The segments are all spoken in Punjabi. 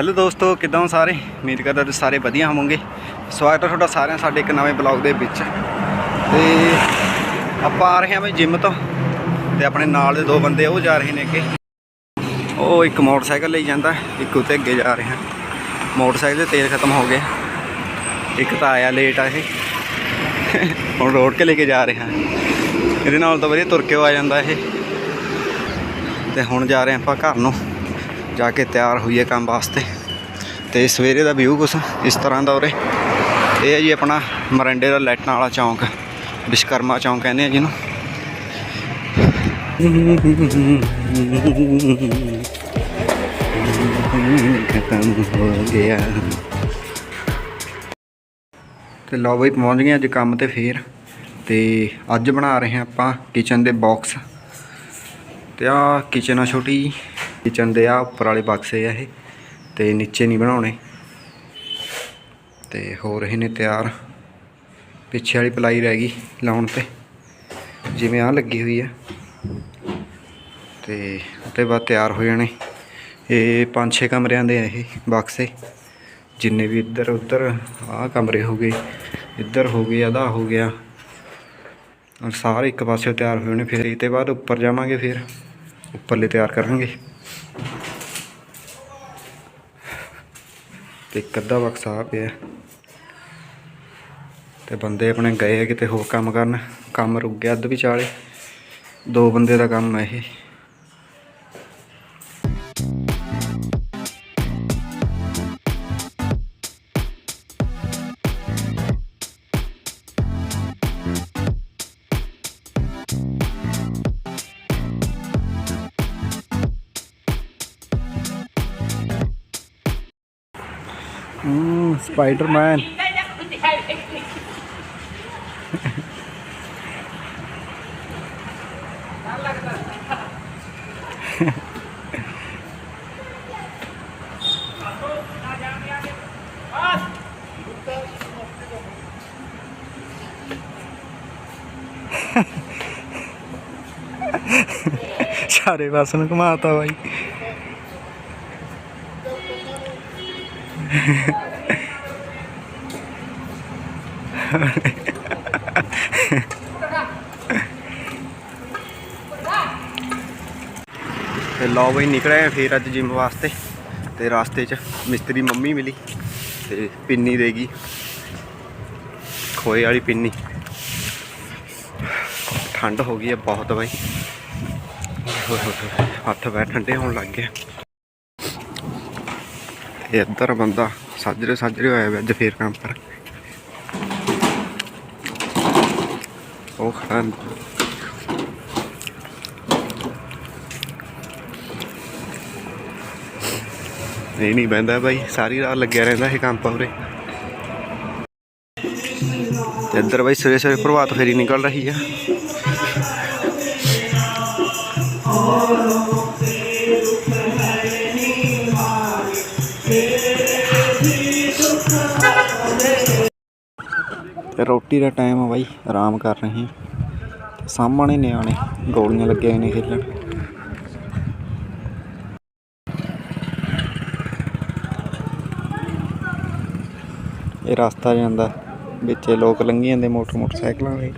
ਹੈਲੋ ਦੋਸਤੋ, ਕਿਦਾਂ ਹੋ ਸਾਰੇ? ਉਮੀਦ ਕਰਦਾ ਤੁਸੀਂ ਸਾਰੇ ਵਧੀਆ ਹੋਵੋਗੇ। ਸਵਾਗਤ ਹੈ ਤੁਹਾਡਾ ਸਾਰਿਆਂ ਸਾਡੇ ਇੱਕ ਨਵੇਂ ਬਲੌਗ ਦੇ ਵਿੱਚ। ਤੇ ਆਪਾਂ ਆ ਰਹੇ ਹਾਂ ਬਈ ਜਿਮ ਤੋਂ ਤੇ ਆਪਣੇ ਨਾਲ ਦੇ ਦੋ ਬੰਦੇ ਉਹ ਜਾ ਰਹੇ ਨੇ ਅੱਗੇ। ਉਹ ਇੱਕ ਮੋਟਰਸਾਈਕਲ ਲਈ ਜਾਂਦਾ, ਇੱਕ ਉੱਤੇ ਅੱਗੇ ਜਾ ਰਹੇ। ਹਾਂ ਮੋਟਰਸਾਈਕਲ ਦੇ ਤੇਲ ਖਤਮ ਹੋ ਗਿਆ ਇੱਕ ਤਾਂ ਆਇਆ ਲੇਟ ਆ ਇਹ। ਹੁਣ ਰੋਡ ਕੇ ਲੈ ਕੇ ਜਾ ਰਹੇ। ਹਾਂ ਇਹਦੇ ਨਾਲ ਤਾਂ ਵਧੀਆ ਤੁਰ ਕੇ ਉਹ ਆ ਜਾਂਦਾ ਇਹ। ਤੇ ਹੁਣ ਜਾ ਰਹੇ ਹਾਂ ਆਪਾਂ ਘਰ ਨੂੰ। ਜਾ ਕੇ ਤਿਆਰ ਹੋਈਏ ਕੰਮ ਵਾਸਤੇ। ਤੇ ਸਵੇਰੇ ਦਾ ਵਿਊ ਕੁਛ ਇਸ ਤਰ੍ਹਾਂ ਦਾ ਉਰੇ। ਇਹ ਹੈ ਜੀ ਆਪਣਾ ਮਰੰਡੇ ਦਾ ਲਾਈਟਾਂ ਵਾਲਾ ਚੌਂਕ ਵਿਸ਼ਕਰਮਾ ਚੌਂਕ ਕਹਿੰਦੇ ਆ ਜਿਹਨੂੰ। ਖਤਮ ਹੋ ਗਿਆ। ਤੇ ਲਓ ਬਈ ਪਹੁੰਚ ਗਏ ਅੱਜ ਕੰਮ ਤੇ ਫੇਰ। ਤੇ ਅੱਜ ਬਣਾ ਰਹੇ ਹਾਂ ਆਪਾਂ ਕਿਚਨ ਦੇ ਬਾਕਸ ਤੇ ਆ ਕਿਚਨ ਆ ਛੋਟੀ ਕਿਚਨ ਦੇ ਆ, ਉੱਪਰ ਵਾਲੇ ਬਾਕਸੇ ਆ ਇਹ, ਤੇ ਨੀਚੇ ਨਹੀਂ ਬਣਾਉਣੇ। ਤੇ ਹੋ ਰਹੇ ਨੇ ਤਿਆਰ, ਪਿੱਛੇ ਵਾਲੀ ਪਲਾਈ ਰਹਿ ਗਈ ਲਾਉਣ ਤੇ, ਜਿਵੇਂ ਆ ਲੱਗੀ ਹੋਈ ਆ। ਤੇ ਉੱਤੇ ਬਾਅਦ ਤਿਆਰ ਹੋ ਜਾਣੇ। ਇਹ ਪੰਜ ਛੇ ਕਮਰਿਆਂ ਦੇ ਇਹ ਬਾਕਸੇ। ਜਿੰਨੇ ਵੀ ਇੱਧਰ ਉੱਧਰ ਆਹ ਕਮਰੇ ਹੋ ਗਏ, ਇੱਧਰ ਹੋ ਗਏ ਅਦਾ ਹੋ ਗਿਆ। ਸਾਰੇ ਇੱਕ ਪਾਸੇ ਤਿਆਰ ਹੋਏ ਨੇ ਫਿਰ ਇਹ ਤੇ ਬਾਅਦ ਉੱਪਰ ਜਾਵਾਂਗੇ ਫਿਰ, ਉੱਪਰਲੇ ਤਿਆਰ ਕਰਾਂਗੇ। ਤੇ ਇੱਕ ਅੱਧਾ ਬਕਸਾ ਆ ਪਿਆ। ਤੇ ਬੰਦੇ ਆਪਣੇ ਗਏ ਕਿਤੇ ਹੋਰ ਕੰਮ ਕਰਨ। ਕੰਮ ਰੁਕ ਗਿਆ ਅੱਧ ਵਿਚਾਲੇ। ਦੋ ਬੰਦੇ ਦਾ ਕੰਮ ਹੈ ਇਹ। ਹੂੰ ਸਪਾਈਡਰਮੈਨ। ਸਾਰੇ ਪਾਸੇ ਨੂੰ ਘੁਮਾਤਾ ਬਾਈ। ਤੇ ਲਓ ਬਈ, ਨਿਕਲੇ ਫਿਰ ਅੱਜ ਜਿਮ ਵਾਸਤੇ। ਤੇ ਰਾਸਤੇ 'ਚ ਮਿਸਤਰੀ ਮੰਮੀ ਮਿਲੀ ਤੇ ਪਿੰਨੀ ਦੇਗੀ ਖੋਏ ਵਾਲੀ ਪਿੰਨੀ। ਠੰਡ ਹੋ ਗਈ ਹੈ ਬਹੁਤ ਬਾਈ। ਹੱਥ ਬੈ ਠੰਡੇ ਹੋਣ ਲੱਗ ਗਏ। ਇੱਧਰ ਬੰਦਾ ਸਾਜਰੇ ਸਾਜਰੇ ਹੋਇਆ ਵਾ, ਅੱਜ ਫੇਰ ਕੰਮ ਪਰ ਉਹ ਖੜਾ ਨਹੀਂ ਨਹੀਂ ਬਹਿੰਦਾ ਬਾਈ, ਸਾਰੀ ਰਾਤ ਲੱਗਿਆ ਰਹਿੰਦਾ ਇਹ ਕੰਮ ਪੂਰੇ। ਤੇ ਇੱਧਰ ਬਾਈ ਸਵੇਰੇ ਸਵੇਰੇ ਪ੍ਰਭਾਤ ਫੇਰੀ ਨਿਕਲ ਰਹੀ ਆ। ਰੋਟੀ ਦਾ ਟਾਈਮ ਆ ਬਾਈ, ਆਰਾਮ ਕਰ ਰਹੇ ਹਾਂ। ਸਾਹਮਣੇ ਨਿਆਣੇ, ਗੋਲੀਆਂ ਲੱਗੀਆਂ ਹੋਏ ਨੇ ਖੇਲਣ। ਇਹ ਰਸਤਾ ਜਾਂਦਾ, ਵਿੱਚੇ ਲੋਕ ਲੰਘੀ ਜਾਂਦੇ ਮੋਟਰ ਮੋਟਰਸਾਈਕਲਾਂ ਦੇ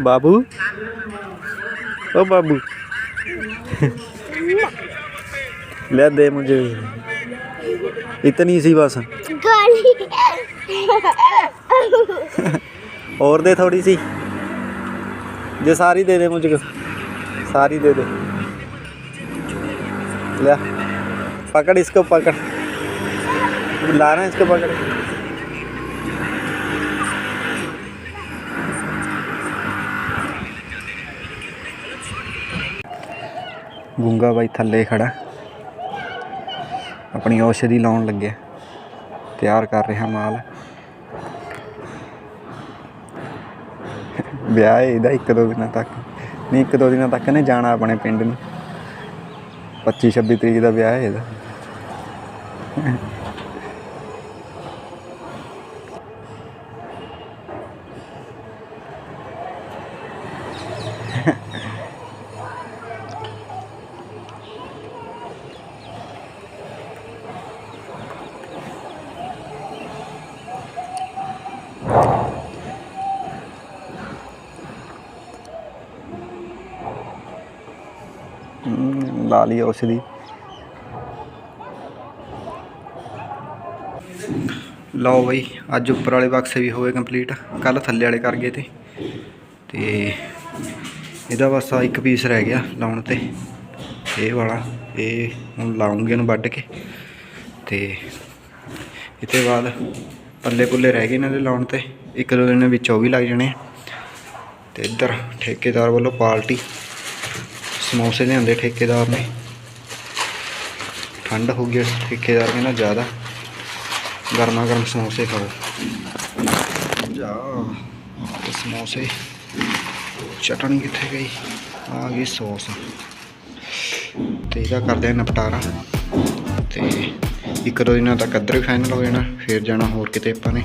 ਬਾਬੂ? ਓ ਬਾਬੂ। ਲੈ ਦੇ ਮੁਝੇ इतनी सी बस। और दे थोड़ी सी। जे सारी दे दे मुझको। सारी दे दे। ले पकड़ इसको पकड़। लाना इसको पकड़। गुंगा भाई थले खड़ा। ਆਪਣੀ ਔਸ਼ਧੀ ਲਾਉਣ ਲੱਗਿਆ ਤਿਆਰ ਕਰ ਰਿਹਾ ਮਾਲ। ਵਿਆਹ ਹੈ ਇਹਦਾ ਇੱਕ ਦੋ ਦਿਨਾਂ ਤੱਕ। ਨਹੀਂ, ਇੱਕ ਦੋ ਦਿਨਾਂ ਤੱਕ ਨੇ ਜਾਣਾ ਆਪਣੇ ਪਿੰਡ ਨੂੰ। 25 26 ਤਰੀਕ ਦਾ ਵਿਆਹ ਹੈ ਇਹਦਾ। ਲਾ ਲਈ ਉਸ ਦੀ। ਲਓ ਬਈ, ਅੱਜ ਉੱਪਰ ਵਾਲੇ ਬਕਸੇ ਵੀ ਹੋਏ ਕੰਪਲੀਟ ਕੱਲ ਥੱਲੇ ਵਾਲੇ ਕਰ ਗਏ ਤੇ। ਤੇ ਇਹਦਾ ਬਸ ਆ ਇੱਕ ਪੀਸ ਰਹਿ ਗਿਆ ਲਾਉਣ ਤੇ। ਇਹ ਵਾਲਾ, ਇਹ ਹੁਣ ਲਾਉਂਗੇ ਇਹਨੂੰ ਵੱਢ ਕੇ। ਤੇ ਇਹ ਤੋਂ ਬਾਅਦ ਪੱਲੇ ਪੁੱਲੇ ਰਹਿ ਗਏ ਇਹਨਾਂ ਦੇ ਲਾਉਣ ਤੇ। ਇੱਕ ਦੋ ਦਿਨ ਵਿੱਚ ਉਹ ਵੀ ਲੱਗ ਜਾਣੇ ਆ। ਤੇ ਇੱਧਰ ਠੇਕੇਦਾਰ ਵੱਲੋਂ ਪਾਰਟੀ ਸਮੋਸੇ ਲਿਆਂਦੇ ਠੇਕੇਦਾਰ ਨੇ। ਠੰਡ ਹੋ ਗਈ ਠੇਕੇਦਾਰ ਕਹਿੰਦਾ, ਜ਼ਿਆਦਾ ਗਰਮਾ ਗਰਮ ਸਮੋਸੇ ਖਾਓ। ਜਾ ਸਮੋਸੇ। ਚਟਣੀ ਕਿੱਥੇ ਗਈ? ਆ ਗਈ ਸੌਸ। ਤੇ ਇਹਦਾ ਕਰਦੇ ਆ ਨਿਪਟਾਰਾ। ਤੇ ਇੱਕ ਦੋ ਦਿਨਾਂ ਤੱਕ ਅੱਧਰ ਫਾਈਨਲ ਹੋ ਜਾਣਾ, ਫਿਰ ਜਾਣਾ ਹੋਰ ਕਿਤੇ ਆਪਾਂ ਨੇ।